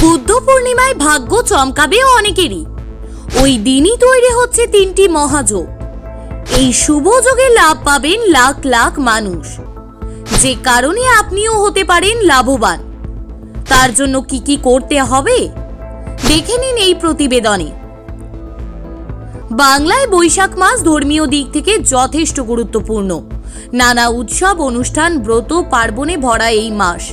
বুদ্ধ পূর্ণিমায় ভাগ্য চমকাবে অনেকেরই। ওই দিনই তৈরি হচ্ছে তিনটি মহাযোগ। এই শুভ যোগে লাভ পাবেন লাখ লাখ মানুষ। যে কারণে আপনিও হতে পারেন লাভবান। তার জন্য কি কি করতে হবে? দেখে নিন এই প্রতিবেদনে। বাংলায় বৈশাখ মাস ধর্মীয় দিক থেকে যথেষ্ট গুরুত্বপূর্ণ। নানা উৎসব, অনুষ্ঠান, ব্রত, পার্বণে ভরা এই মাস।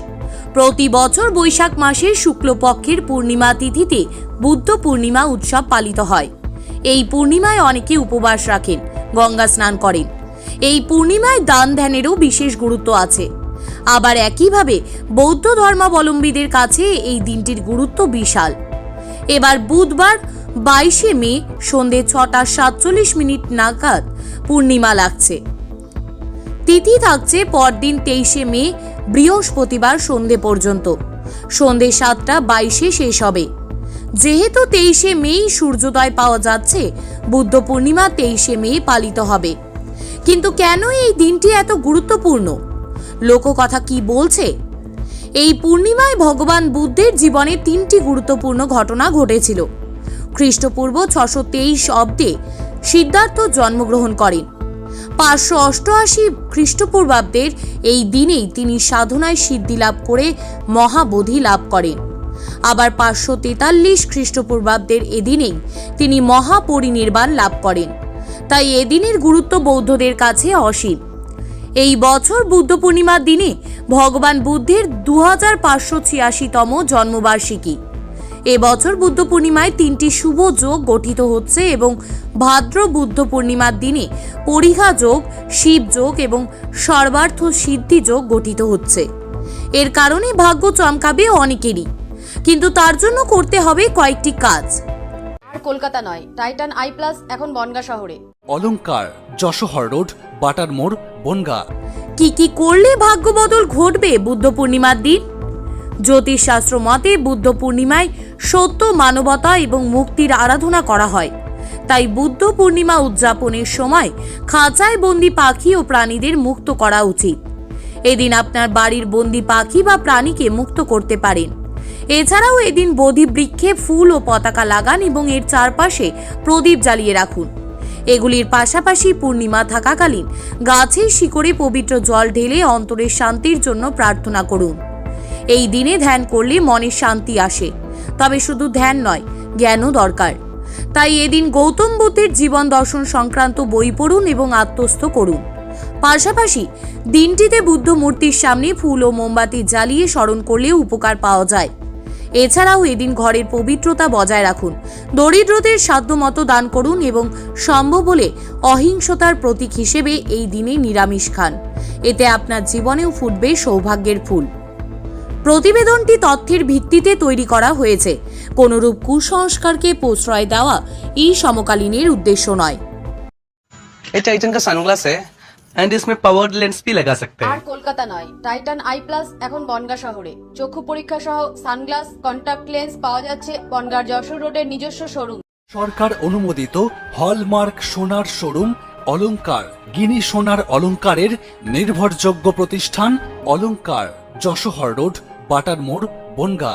প্রতি বছর বৈশাখ মাসের শুক্লপক্ষের পূর্ণিমা তিথিতে বুদ্ধ পূর্ণিমা উৎসব পালিত হয়। এই পূর্ণিমায় অনেকে উপবাস রাখেন, গঙ্গা স্নান করেন। এই পূর্ণিমায় দান ধ্যানেরও বিশেষ গুরুত্ব আছে। আবার একইভাবে বৌদ্ধ ধর্মাবলম্বীদের কাছে এই দিনটির গুরুত্ব বিশাল। এবার বুধবার বাইশে মে সন্ধে ছটা সাতচল্লিশ মিনিট নাগাদ পূর্ণিমা লাগছে। তিথি থাকছে পরদিন তেইশে মে বৃহস্পতিবার সন্ধে পর্যন্ত। সন্ধে সাতটা, বাইশে শেষ হবে। যেহেতু তেইশে মেই সূর্যোদয় পাওয়া যাচ্ছে, বুদ্ধ পূর্ণিমা তেইশে মে পালিত হবে। কিন্তু কেন এই দিনটি এত গুরুত্বপূর্ণ? লোককথা কি বলছে? এই পূর্ণিমায় ভগবান বুদ্ধের জীবনে তিনটি গুরুত্বপূর্ণ ঘটনা ঘটেছিল। খ্রিস্টপূর্ব ছশো তেইশ অব্দে সিদ্ধার্থ জন্মগ্রহণ করেন। পাঁচশো অষ্টআশি খ্রিস্টপূর্বাব্দের এই দিনেই তিনি সাধনায় সিদ্ধি লাভ করে মহাবোধি লাভ করেন। আবার পাঁচশো তেতাল্লিশ খ্রিস্টপূর্বাব্দের এদিনেই তিনি মহাপরিনির্বাণ লাভ করেন। তাই এদিনের গুরুত্ব বৌদ্ধদের কাছে অসীম। এই বছর বুদ্ধ পূর্ণিমার দিনে ভগবান বুদ্ধের দু হাজার পাঁচশো ছিয়াশিতম জন্মবার্ষিকী। এবছর বুদ্ধ পূর্ণিমায় তিনটি শুভ যোগ গঠিত হচ্ছে এবং ভাদ্র বুদ্ধ পূর্ণিমার দিনে পরিহা যোগ শিব যোগ এবং সর্বার্থ সিদ্ধি যোগ গঠিত হচ্ছে। এর কারণে ভাগ্য চমকাবে অনেকেরই। কিন্তু তার জন্য করতে হবে কয়েকটি কাজ। আর কলকাতা নয় টাইটান আই প্লাস এখন বনগা শহরে। অলংকার যশোহর রোড বাটার মোড় বনগা। কি কি করলে ভাগ্য বদল ঘটবে বুদ্ধ পূর্ণিমার দিন? জ্যোতিষশাস্ত্র মতে বুদ্ধ পূর্ণিমায় সত্য, মানবতা এবং মুক্তির আরাধনা করা হয়। তাই বুদ্ধ পূর্ণিমা উদযাপনের সময় খাঁচায় বন্দি পাখি ও প্রাণীদের মুক্ত করা উচিত। এদিন আপনার বাড়ির বন্দি পাখি বা প্রাণীকে মুক্ত করতে পারেন। এছাড়াও এদিন বোধি বৃক্ষে ফুল ও পতাকা লাগান এবং এর চারপাশে প্রদীপ জ্বালিয়ে রাখুন। এগুলির পাশাপাশি পূর্ণিমা থাকাকালীন গাছের শিকড়ে পবিত্র জল ঢেলে অন্তরের শান্তির জন্য প্রার্থনা করুন। এই দিনে ধ্যান করলে মনে শান্তি আসে। তবে শুধু ধ্যান নয়, জ্ঞানও দরকার। তাই এদিন গৌতম বুদ্ধের জীবন দর্শন সংক্রান্ত বই পড়ুন এবং আত্মস্থ করুন। পাশাপাশি দিনটিতে বুদ্ধ মূর্তির সামনে ফুল ও মোমবাতি জ্বালিয়ে স্মরণ করলে উপকার পাওয়া যায়। এছাড়াও এদিন ঘরের পবিত্রতা বজায় রাখুন। দরিদ্রদের সাধ্যমতো দান করুন এবং সম্ভব হলে অহিংসতার প্রতীক হিসেবে এই দিনে নিরামিষ খান। এতে আপনার জীবনেও ফুটবে সৌভাগ্যের ফুল। প্রতিবেদনটি তথ্যের ভিত্তিতে তৈরি করা হয়েছে কোনরূপ কুসংস্কারকে প্রশ্রয় দেওয়া এই সমকালীনের উদ্দেশ্য নয় ये टाइटन का सनग्लास है एंड इसमें पावर्ड लेंस भी लगा सकते আর हैं কলকাতা নয় টাইটান আই প্লাস এখন বনগা শহরে চক্ষু পরীক্ষা সহ সানগ্লাস কন্টাক্ট লেন্স পাওয়া যাচ্ছে বনগার যশোর রোডের নিজস্ব শোরুম সরকার অনুমোদিত হলমার্ক সোনার শোরুম অলংকার গিনি সোনার অলংকারের নির্ভরযোগ্য প্রতিষ্ঠান অলংকার যশোহর রোড বাটার মোড় বনগা